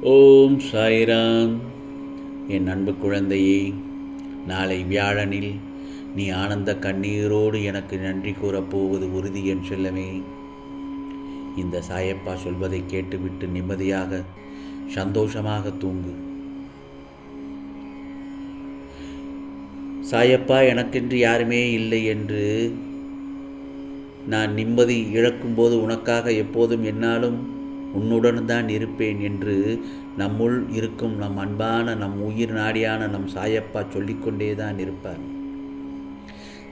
ஓம் சாய்ராம். என் அன்பு குழந்தையே நாளை வியாழனில் நீ ஆனந்த கண்ணீரோடு எனக்கு நன்றி கூறப்போவது உறுதி என் செல்லமே. இந்த சாயப்பா சொல்வதை கேட்டுவிட்டு நிம்மதியாக சந்தோஷமாக தூங்கு. சாயப்பா எனக்கென்று யாருமே இல்லை என்று நான் நிம்மதி இழக்கும்போது உனக்காக எப்போதும் என்னாலும் உன்னுடன் தான் இருப்பேன் என்று நம்முள் இருக்கும் நம் அன்பான நம் உயிர் நாடியான நம் சாயப்பா சொல்லிக்கொண்டே தான் இருப்பார்.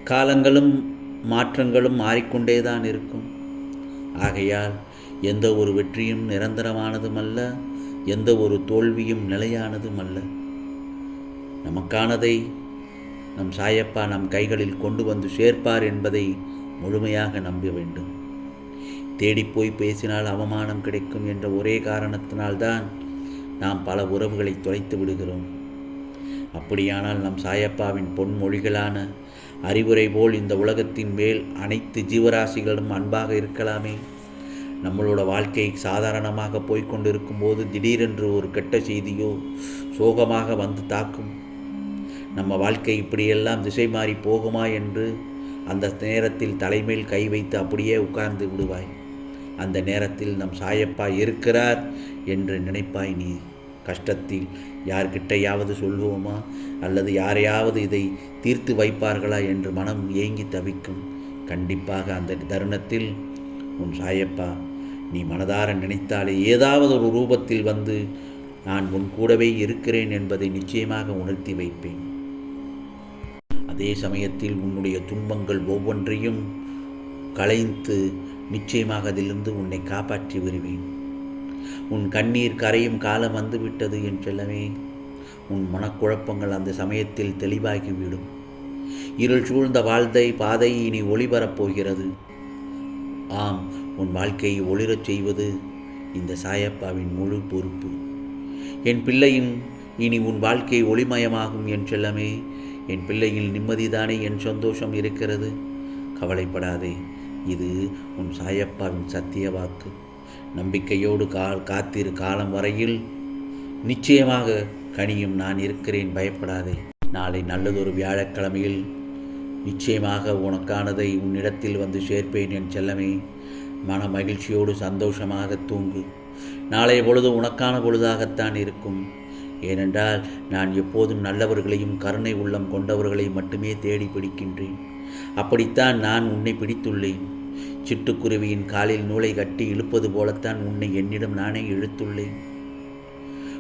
காலங்களும் மாற்றங்களும் மாறிக்கொண்டே தான் இருக்கும். ஆகையால் எந்த ஒரு வெற்றியும் நிரந்தரமானதும் அல்ல எந்த ஒரு தோல்வியும் நிலையானதும் அல்ல நமக்கானதை நம் சாயப்பா நம் கைகளில் கொண்டு வந்து சேர்ப்பார் என்பதை முழுமையாக நம்ப வேண்டும். தேடிப்போய் பேசினால் அவமானம் கிடைக்கும் என்ற ஒரே காரணத்தினால்தான் நாம் பல உறவுகளை தொலைத்து விடுகிறோம். அப்படியானால் நம் சாயப்பாவின் பொன்மொழிகளான அறிவுரை போல் இந்த உலகத்தின் மேல் அனைத்து ஜீவராசிகளும் அன்பாக இருக்கலாமே? நம்மளோட வாழ்க்கை சாதாரணமாக போய்கொண்டிருக்கும் போது திடீரென்று ஒரு கெட்ட செய்தியோ சோகமாக வந்து தாக்கும். நம்ம வாழ்க்கை இப்படியெல்லாம் திசை மாறி போகுமா என்று அந்த நேரத்தில் தலைமையில் கை வைத்து அப்படியே உட்கார்ந்து விடுவாய். அந்த நேரத்தில் நம் சாயப்பா இருக்கிறார் என்று நினைப்பாய் நீ. கஷ்டத்தில் யார்கிட்டையாவது சொல்லுவோமா? அல்லது யாரையாவது இதை தீர்த்து வைப்பார்களா என்று மனம் ஏங்கி தவிக்கும். கண்டிப்பாக அந்த தருணத்தில் உன் சாயப்பா நீ மனதார நினைத்தாலே ஏதாவது ஒரு ரூபத்தில் வந்து நான் உன் கூடவே இருக்கிறேன் என்பதை நிச்சயமாக உணர்த்தி வைப்பேன். அதே சமயத்தில் உன்னுடைய துன்பங்கள் ஒவ்வொன்றையும் களைந்து நிச்சயமாக அதிலிருந்து உன்னை காப்பாற்றி வருவேன் உன் கண்ணீர் கரையும் காலம் வந்துவிட்டது என் செல்லவே உன் மனக்குழப்பங்கள் அந்த சமயத்தில் தெளிவாகிவிடும். இருள் சூழ்ந்த வாழ்த்தை பாதை இனி ஒளிபரப்போகிறது ஆம் உன் வாழ்க்கையை ஒளிரச் செய்வது இந்த சாயப்பாவின் முழு பொறுப்பு. என் பிள்ளையின் இனி உன் வாழ்க்கை ஒளிமயமாகும் என் செல்லமே என் பிள்ளையில் நிம்மதிதானே என் சந்தோஷம் இருக்கிறது. கவலைப்படாதே. இது உன் சாயப்பாவின் சத்திய வாக்கு. நம்பிக்கையோடு கா காத்திரு காலம் வரையில் நிச்சயமாக கனியும் நான் இருக்கிறேன் பயப்படாதே. நாளை நல்லதொரு வியாழக்கிழமையில் நிச்சயமாக உனக்கானதை உன்னிடத்தில் வந்து சேர்ப்பேன் என் செல்லமே. மன மகிழ்ச்சியோடு சந்தோஷமாக தூங்கு. நாளைய பொழுது உனக்கான பொழுதாகத்தான் இருக்கும். ஏனென்றால் நான் எப்போதும் நல்லவர்களையும் கருணை உள்ளம் கொண்டவர்களை மட்டுமே தேடி பிடிக்கின்றேன். அப்படித்தான் நான் உன்னை பிடித்துள்ளேன். சிட்டுக்குருவியின் காலில் நூலை கட்டி இழுப்பது போலத்தான் உன்னை என்னிடம் நானே இழுத்துள்ளேன்.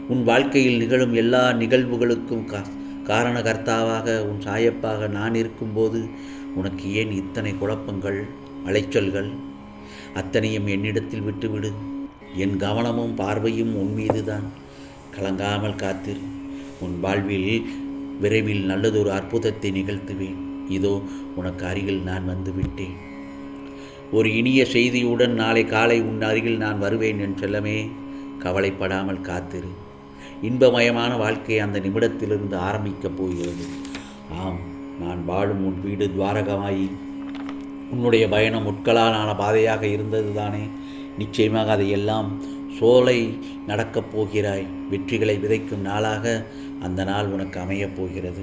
உன் வாழ்க்கையில் நிகழும் எல்லா நிகழ்வுகளுக்கும் கா காரணகர்த்தாவாக உன் சாயப்பாக நான் இருக்கும்போது உனக்கு ஏன் இத்தனை குழப்பங்கள் அலைச்சல்கள்? அத்தனையும் என்னிடத்தில் விட்டுவிடு. என் கவனமும் பார்வையும் உன் மீதுதான். கலங்காமல் காத்திரு. உன் வாழ்வில் விரைவில் நல்லதொரு அற்புதத்தை நிகழ்த்துவேன். இதோ உனக்கு அருகில் நான் வந்துவிட்டேன் ஒரு இனிய செய்தியுடன் நாளை காலை உன் அருகில் நான் வருவேன் என் செல்லமே. கவலைப்படாமல் காத்திரு. இன்பமயமான வாழ்க்கை அந்த நிமிடத்திலிருந்து ஆரம்பிக்கப் போகிறது. ஆம் நான் வாழும் உன் வீடு துவாரகமாயி உன்னுடைய பயணம் முட்களாலான பாதையாக இருந்தது தானே நிச்சயமாக அதையெல்லாம் சோலை நடக்கப் போகிறாய். வெற்றிகளை விதைக்கும் நாளாக அந்த நாள் உனக்கு அமையப் போகிறது.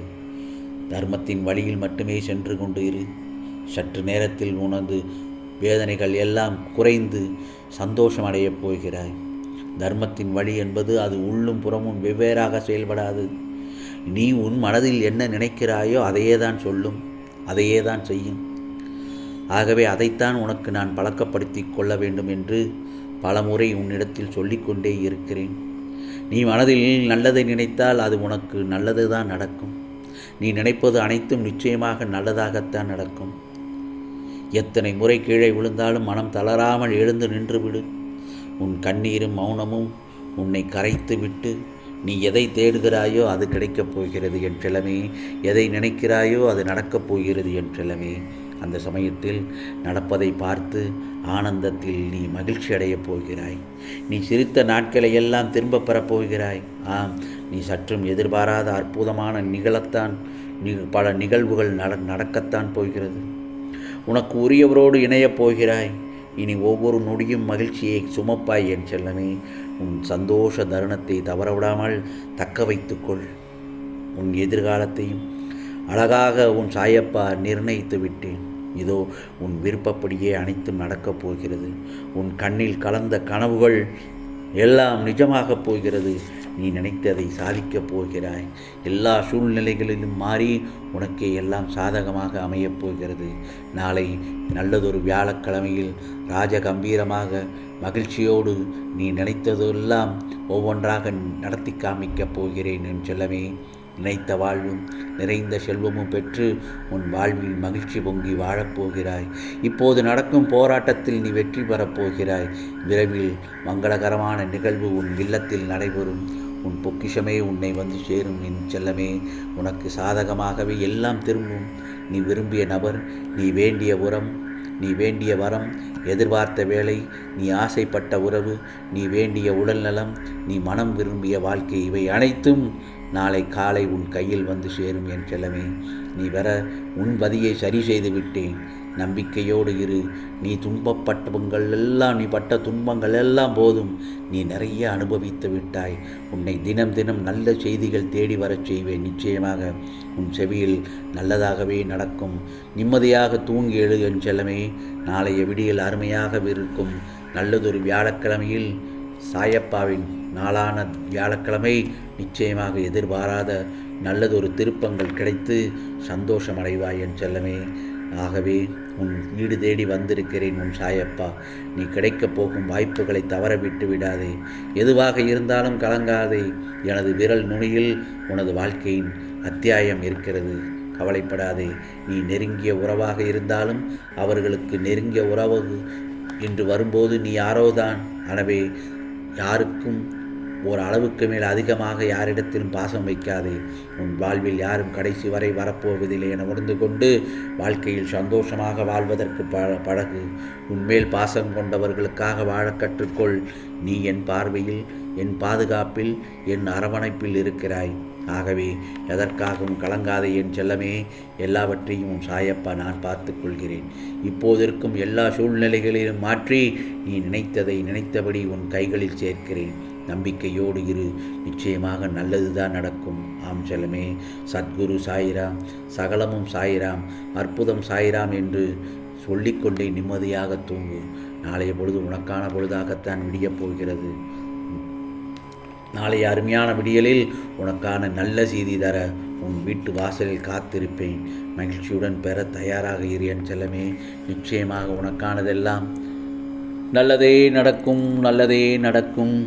தர்மத்தின் வழியில் மட்டுமே சென்று கொண்டு இரு. சற்று நேரத்தில் உனது வேதனைகள் எல்லாம் குறைந்து சந்தோஷம் அடையப் போகிறாய். தர்மத்தின் வழி என்பது அது உள்ளும் புறமும் வெவ்வேறாக செயல்படாது. நீ உன் மனதில் என்ன நினைக்கிறாயோ அதையே தான் சொல்லும் அதையே தான் செய்யும். ஆகவே அதைத்தான் உனக்கு நான் பழக்கப்படுத்தி கொள்ள வேண்டும் என்று பலமுறை உன்னிடத்தில் சொல்லிக்கொண்டே இருக்கிறேன். நீ மனதில் நல்லதை நினைத்தால் அது உனக்கு நல்லது தான் நடக்கும். நீ நினைப்பது அனைத்தும் நிச்சயமாக நல்லதாகத்தான் நடக்கும். எத்தனை முறை கீழே விழுந்தாலும் மனம் தளராமல் எழுந்து நின்றுவிடு. உன் கண்ணீரும் மௌனமும் உன்னை கரைத்து விட்டு நீ எதை தேடுகிறாயோ அது கிடைக்கப் போகிறது என் செல்லமே. எதை நினைக்கிறாயோ அது நடக்கப் போகிறது என் செல்லமே. அந்த சமயத்தில் நடப்பதை பார்த்து ஆனந்தத்தில் நீ மகிழ்ச்சி அடையப் போகிறாய். நீ சிரித்த நாட்களை எல்லாம் திரும்ப பெறப் போகிறாய். ஆம் நீ சற்றும் எதிர்பாராத அற்புதமான நிகழத்தான் பல நிகழ்வுகள் நட நடக்கத்தான் போகிறது. உனக்கு உரியவரோடு இணையப் போகிறாய். இனி ஒவ்வொரு நொடியும் மகிழ்ச்சியை சுமப்பாய் என் செல்லமே. உன் சந்தோஷ தருணத்தை தவறவிடாமல் தக்க வைத்துக்கொள். உன் எதிர்காலத்தையும் அழகாக உன் சாயப்பா நிர்ணயித்து விட்டேன். இதோ உன் விருப்பப்படியே அனைத்தும் நடக்கப் போகிறது. உன் கண்ணில் கலந்த கனவுகள் எல்லாம் நிஜமாகப் போகிறது. நீ நினைத்ததை சாதிக்கப் போகிறாய். எல்லா சூழ்நிலைகளிலும் மாறி உனக்கே எல்லாம் சாதகமாக அமையப் போகிறது. நாளை நல்லதொரு வியாழக்கிழமையில் ராஜகம்பீரமாக மகிழ்ச்சியோடு நீ நினைத்ததெல்லாம் ஒவ்வொன்றாக நடத்தி காமிக்கப் போகிறேன் என் செல்லமே. நினைத்த வாழ்வும் நிறைந்த செல்வமும் பெற்று உன் வாழ்வில் மகிழ்ச்சி பொங்கி வாழப்போகிறாய் இப்போது நடக்கும் போராட்டத்தில் நீ வெற்றி பெறப் போகிறாய். விரைவில் மங்களகரமான நிகழ்வு உன் இல்லத்தில் நடைபெறும். உன் பொக்கிஷமே உன்னை வந்து சேரும். என் செல்லமே உனக்கு சாதகமாகவே எல்லாம் திரும்பும். நீ விரும்பிய நபர் நீ வேண்டிய உரம் நீ வேண்டிய வரம் எதிர்பார்த்த வேலை நீ ஆசைப்பட்ட உறவு நீ வேண்டிய உடல் நலம் நீ மனம் விரும்பிய வாழ்க்கை இவை அனைத்தும் நாளை காலை உன் கையில் வந்து சேரும் என் செல்லமே. நீ வர உன் பதியை சரி செய்து விட்டேன். நம்பிக்கையோடு இரு. நீ துன்பப்பட்டவங்கள் எல்லாம் நீ பட்ட துன்பங்கள் எல்லாம் போதும். நீ நிறைய அனுபவித்து விட்டாய். உன்னை தினம் தினம் நல்ல செய்திகள் தேடி வரச் செய்வேன். நிச்சயமாக உன் செவியில் நல்லதாகவே நடக்கும். நிம்மதியாக தூங்கி எழு என் செல்லமே. நாளைய விடியல் அருமையாக இருக்கும். நல்லதொரு வியாழக்கிழமையில் சாயப்பாவின் நாளான வியாழக்கிழமை நிச்சயமாக எதிர்பாராத நல்லதொரு திருப்பங்கள் கிடைத்து சந்தோஷம் அடைவாய் என் செல்லமே. ஆகவே உன் வீடு தேடி வந்திருக்கிறேன் உன் சாயப்பா. நீ கிடைக்கப் போகும் வாய்ப்புகளை தவற விட்டு விடாதே. எதுவாக இருந்தாலும் கலங்காதே. எனது விரல் நுனியில் உனது வாழ்க்கையின் அத்தியாயம் இருக்கிறது. கவலைப்படாதே. நீ நெருங்கிய உறவாக இருந்தாலும் அவர்களுக்கு நெருங்கிய உறவு என்று வரும்போது நீ யாரோதான்? எனவே யாருக்கும் ஒரு அளவுக்கு மேல் அதிகமாக யாரிடத்திலும் பாசம் வைக்காதே. உன் வாழ்வில் யாரும் கடைசி வரை வரப்போவதில்லை என உணர்ந்து கொண்டு வாழ்க்கையில் சந்தோஷமாக வாழ்வதற்கு ப பழகு. உன்மேல் பாசம் கொண்டவர்களுக்காக வாழ கற்றுக்கொள். நீ என் பார்வையில் என் பாதுகாப்பில் என் அரவணைப்பில் இருக்கிறாய். ஆகவே எதற்காகவும் கலங்காதே என் செல்லமே. எல்லாவற்றையும் சாயப்பா நான் பார்த்து கொள்கிறேன். இப்போதிருக்கும் எல்லா சூழ்நிலைகளிலும் மாற்றி நீ நினைத்ததை நினைத்தபடி உன் கைகளில் சேர்க்கிறேன். நம்பிக்கையோடு இரு. நிச்சயமாக நல்லதுதான் நடக்கும். ஆம் செல்லமே. சத்குரு சாயிராம். சகலமும் சாயிராம். அற்புதம் சாயிராம் என்று சொல்லிக்கொண்டே நிம்மதியாக தூங்கு. நாளைய பொழுது உனக்கான பொழுதாகத்தான் விடியப் போகிறது. நாளைய அருமையான விடியலில் உனக்கான நல்ல செய்தி தர உன் வீட்டு வாசலில் காத்திருப்பேன். மகிழ்ச்சியுடன் பெற தயாராக இரு என் செல்லமே. நிச்சயமாக உனக்கானதெல்லாம் நல்லதே நடக்கும் நல்லதே நடக்கும்.